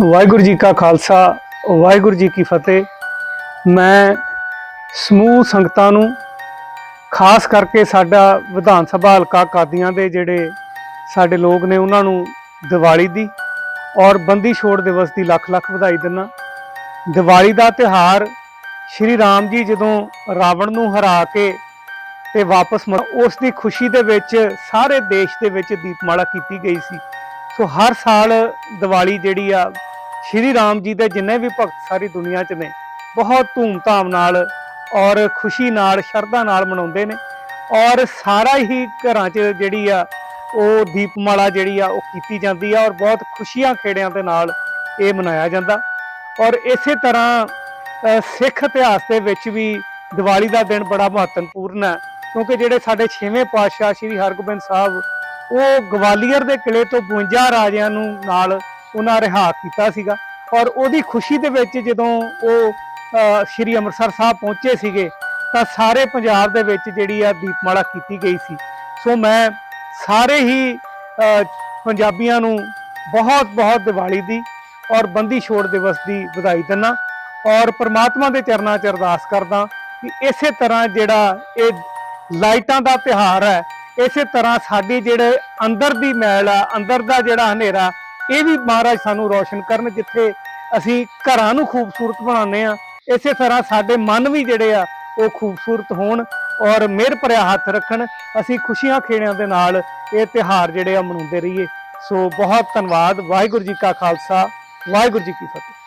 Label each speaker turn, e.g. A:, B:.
A: ਵਾਹਿਗੁਰੂ ਜੀ ਕਾ ਖਾਲਸਾ, ਵਾਹਿਗੁਰੂ ਜੀ ਕੀ ਫਤਿਹ। ਮੈਂ ਸਮੂਹ ਸੰਗਤਾਂ ਨੂੰ ਖਾਸ ਕਰਕੇ ਸਾਡਾ ਵਿਧਾਨ ਸਭਾ ਹਲਕਾ ਕਾਦੀਆਂ ਦੇ ਜਿਹੜੇ ਸਾਡੇ ਲੋਕ ਨੇ, ਉਹਨਾਂ ਨੂੰ ਦੀਵਾਲੀ ਦੀ ਔਰ ਬੰਦੀ ਛੋੜ ਦਿਵਸ ਦੀ ਲੱਖ ਲੱਖ ਵਧਾਈ ਦਿੰਦਾ। ਦੀਵਾਲੀ ਦਾ ਤਿਹਾਰ ਸ਼੍ਰੀ ਰਾਮ ਜੀ ਜਦੋਂ ਰਾਵਣ ਨੂੰ ਹਰਾ ਕੇ ਤੇ ਵਾਪਸ ਉਸ ਦੀ ਖੁਸ਼ੀ ਦੇ ਵਿੱਚ ਸਾਰੇ ਦੇਸ਼ ਦੇ ਵਿੱਚ ਦੀਪਮਾਲਾ ਕੀਤੀ ਗਈ ਸੀ। ਸੋ ਹਰ ਸਾਲ ਦੀਵਾਲੀ ਜਿਹੜੀ ਆ ਸ਼੍ਰੀ ਰਾਮ ਜੀ ਦੇ ਜਿੰਨੇ ਵੀ ਭਗਤ ਸਾਰੀ ਦੁਨੀਆ 'ਚ ਨੇ, ਬਹੁਤ ਧੂਮ-ਧਾਮ ਨਾਲ ਔਰ ਖੁਸ਼ੀ ਨਾਲ, ਸ਼ਰਧਾ ਨਾਲ ਮਨਾਉਂਦੇ ਨੇ ਔਰ ਸਾਰਾ ਹੀ ਘਰਾਂ 'ਚ ਜਿਹੜੀ ਆ, ਉਹ ਦੀਪਮਾਲਾ ਜਿਹੜੀ ਆ, ਉਹ ਕੀਤੀ ਜਾਂਦੀ ਆ ਔਰ ਬਹੁਤ ਖੁਸ਼ੀਆਂ ਖੇੜਿਆਂ ਦੇ ਨਾਲ ਇਹ ਮਨਾਇਆ ਜਾਂਦਾ ਔਰ ਇਸੇ ਤਰ੍ਹਾਂ ਸਿੱਖ ਇਤਿਹਾਸ ਦੇ ਵਿੱਚ ਵੀ ਦੀਵਾਲੀ ਦਾ ਦਿਨ ਬੜਾ ਮਹੱਤਵਪੂਰਨ ਹੈ ਕਿਉਂਕਿ ਜਿਹੜੇ ਸਾਡੇ 6ਵੇਂ ਪਾਤਸ਼ਾਹ ਸ੍ਰੀ ਹਰਗੋਬਿੰਦ ਸਾਹਿਬ, ਉਹ ਗਵਾਲੀਅਰ ਦੇ ਕਿਲੇ ਤੋਂ 52 ਰਾਜਿਆਂ ਨੂੰ ਨਾਲ ਉਹਨਾਂ ਰਿਹਾ ਕੀਤਾ ਸੀਗਾ। ਔਰ ਉਹਦੀ ਖੁਸ਼ੀ ਦੇ ਵਿੱਚ ਜਦੋਂ ਉਹ ਸ਼੍ਰੀ ਅੰਮ੍ਰਿਤਸਰ ਸਾਹਿਬ ਪਹੁੰਚੇ ਸੀਗੇ, ਤਾਂ ਸਾਰੇ ਪੰਜਾਬ ਦੇ ਵਿੱਚ ਜਿਹੜੀ ਆ ਦੀਪਮਾਲਾ ਕੀਤੀ ਗਈ ਸੀ। ਸੋ ਮੈਂ ਸਾਰੇ ਹੀ ਪੰਜਾਬੀਆਂ ਨੂੰ ਬਹੁਤ ਬਹੁਤ ਦੀਵਾਲੀ ਦੀ ਔਰ ਬੰਦੀ ਛੋੜ ਦਿਵਸ ਦੀ ਵਧਾਈ ਦਿੰਦਾ ਔਰ ਪ੍ਰਮਾਤਮਾ ਦੇ ਚਰਨਾਂ 'ਚ ਅਰਦਾਸ ਕਰਦਾ ਕਿ ਇਸੇ ਤਰ੍ਹਾਂ ਜਿਹੜਾ ਇਹ ਲਾਈਟਾਂ ਦਾ ਤਿਹਾਰ ਹੈ, ਇਸੇ ਤਰ੍ਹਾਂ ਸਾਡੀ ਜਿਹੜੇ ਅੰਦਰ ਦੀ ਮੈਲ ਆ, ਅੰਦਰ ਦਾ ਜਿਹੜਾ ਹਨੇਰਾ ਇਹ ਵੀ ਮਹਾਰਾਜ ਸਾਨੂੰ ਰੋਸ਼ਨ ਕਰਨ ਜਿੱਥੇ ਅਸੀਂ ਘਰਾਂ ਨੂੰ ਖੂਬਸੂਰਤ ਬਣਾਉਂਦੇ ਆ ਇਸੇ ਤਰ੍ਹਾਂ ਸਾਡੇ ਮਨ ਵੀ ਜਿਹੜੇ ਆ, ਉਹ ਖੂਬਸੂਰਤ ਹੋਣ ਔਰ ਮਿਹਰ ਭਰਿਆ ਹੱਥ ਰੱਖਣ। ਅਸੀਂ ਖੁਸ਼ੀਆਂ ਖੇੜਿਆਂ ਦੇ ਨਾਲ ਇਹ ਤਿਹਾਰ ਜਿਹੜੇ ਆ ਮਨਾਉਂਦੇ ਰਹੀਏ। ਸੋ ਬਹੁਤ ਧੰਨਵਾਦ। ਵਾਹਿਗੁਰੂ ਜੀ ਕਾ ਖਾਲਸਾ। ਵਾਹਿਗੁਰੂ ਜੀ ਕੀ ਫਤਿਹ।